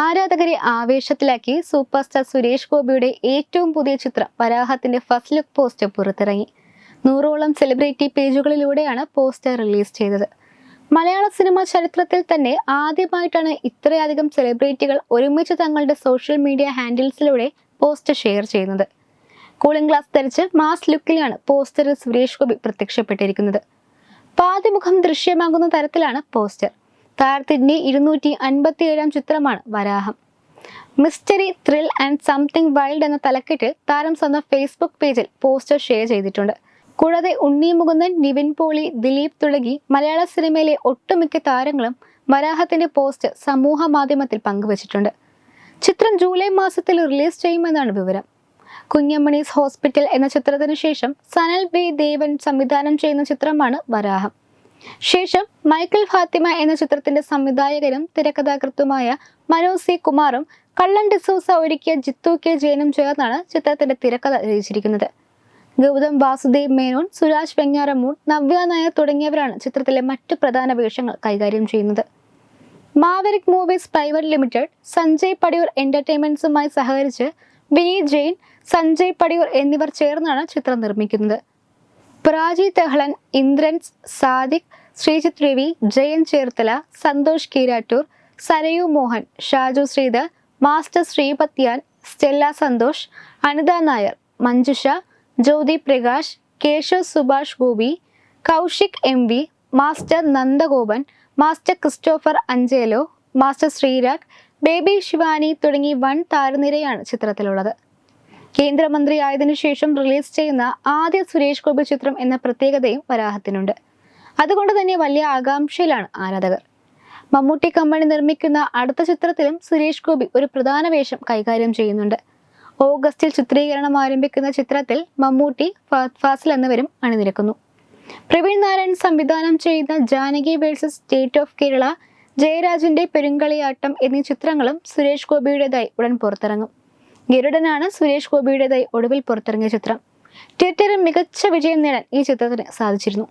ആരാധകരെ ആവേശത്തിലാക്കി super star Suresh ഗോപിയുടെ ഏറ്റവും പുതിയ ചിത്രം വരാഹത്തിന്റെ ഫസ്റ്റ് ലുക്ക് പോസ്റ്റർ പുറത്തിറങ്ങി. നൂറോളം സെലിബ്രിറ്റി പേജുകളിലൂടെയാണ് പോസ്റ്റർ റിലീസ് ചെയ്തത്. മലയാള സിനിമ ചരിത്രത്തിൽ തന്നെ ആദ്യമായിട്ടാണ് ഇത്രയധികം സെലിബ്രിറ്റികൾ ഒരുമിച്ച് തങ്ങളുടെ സോഷ്യൽ മീഡിയ ഹാൻഡിൽസിലൂടെ പോസ്റ്റർ ഷെയർ ചെയ്യുന്നത്. കൂളിംഗ് ഗ്ലാസ് ധരിച്ച് മാസ് ലുക്കിലാണ് പോസ്റ്ററിൽ സുരേഷ് ഗോപി പ്രത്യക്ഷപ്പെട്ടിരിക്കുന്നത്. പാതിമുഖം ദൃശ്യമാകുന്ന തരത്തിലാണ് പോസ്റ്റർ. താരത്തിന്റെ ഇരുന്നൂറ്റി അൻപത്തി ഏഴാം ചിത്രമാണ് Varaham. Mystery thrill and something wild എന്ന തലക്കെട്ടിൽ താരം സ്വന്തം ഫേസ്ബുക്ക് പേജിൽ പോസ്റ്റർ ഷെയർ ചെയ്തിട്ടുണ്ട്. കൂടാതെ ഉണ്ണി മുകുന്ദൻ നിവിൻ പോളി ദിലീപ് തുടങ്ങി മലയാള സിനിമയിലെ ഒട്ടുമിക്ക താരങ്ങളും വരാഹത്തിന്റെ പോസ്റ്റ് സമൂഹ മാധ്യമത്തിൽ പങ്കുവച്ചിട്ടുണ്ട്. ചിത്രം ജൂലൈ മാസത്തിൽ റിലീസ് ചെയ്യുമെന്നാണ് വിവരം. കുഞ്ഞമ്മണീസ് ഹോസ്പിറ്റൽ എന്ന ചിത്രത്തിനു ശേഷം സനൽ വി ദേവൻ സംവിധാനം ചെയ്യുന്ന ചിത്രമാണ് വരാഹം. ശേഷം മൈക്കിൾ ഫാത്തിമ എന്ന ചിത്രത്തിന്റെ സംവിധായകനും തിരക്കഥാകൃത്തുമായ മനോജ് സി കുമാറും കള്ളൻ ഡിസൂസ ഒരുക്കിയ ജിത്തു കെ ജയനും ചേർന്നാണ് ചിത്രത്തിന്റെ തിരക്കഥ രചിച്ചിരിക്കുന്നത്. ഗൗതം വാസുദേവ് മേനോൻ സുരാജ് വെഞ്ഞാറമൂൺ നവ്യ നായർ തുടങ്ങിയവരാണ് ചിത്രത്തിലെ മറ്റു പ്രധാന വേഷങ്ങൾ കൈകാര്യം ചെയ്യുന്നത്. Maverick Movies Private Limited Sanjay Padiyoor എന്റർടൈൻമെന്റ്സുമായി സഹകരിച്ച് വിനീത് ജെയിൻ സഞ്ജയ് പടിയൂർ എന്നിവർ ചേർന്നാണ് ചിത്രം നിർമ്മിക്കുന്നത്. Prachi Tehlan Indrans Sadique Sreejith Ravi Jayan Cherthala Santhosh Keezhattoor Sarayu Mohan Shaju Sreedhar master Sreepathyan Stella Santhosh Anitha Nair Manjusha Jyothi Prakash Keshav Subhash Gopi Koushik M V master Nandagopan master Christopher Angelo master Sreerag baby Shivani തുടങ്ങി വൻ താരനിരയാണ് ചിത്രത്തിലുള്ളത്. കേന്ദ്രമന്ത്രിയായതിനു ശേഷം release ചെയ്യുന്ന ആദ്യ സുരേഷ് ഗോപി ചിത്രം എന്ന പ്രത്യേകതയും വരാഹത്തിനുണ്ട്. അതുകൊണ്ട് തന്നെ വലിയ ആകാംക്ഷയിലാണ് ആരാധകർ. മമ്മൂട്ടി കമ്പനി നിർമ്മിക്കുന്ന അടുത്ത ചിത്രത്തിലും സുരേഷ് ഗോപി ഒരു പ്രധാന വേഷം കൈകാര്യം ചെയ്യുന്നുണ്ട്. ഓഗസ്റ്റിൽ ചിത്രീകരണം ആരംഭിക്കുന്ന ചിത്രത്തിൽ മമ്മൂട്ടി ഫാസിൽ എന്നിവരും അണിനിരക്കുന്നു. പ്രവീൺ നാരായൺ സംവിധാനം ചെയ്യുന്ന Janaki versus State of Kerala ജയരാജിന്റെ Perumkaliyattam എന്നീ ചിത്രങ്ങളും സുരേഷ് ഗോപിയുടേതായി ഉടൻ പുറത്തിറങ്ങും. ഗരുഡനാണ് സുരേഷ് ഗോപിയുടേതായി ഒടുവിൽ പുറത്തിറങ്ങിയ ചിത്രം. ട്വിറ്ററിൽ മികച്ച വിജയം നേടാൻ ഈ ചിത്രത്തിന് സാധിച്ചിരുന്നു.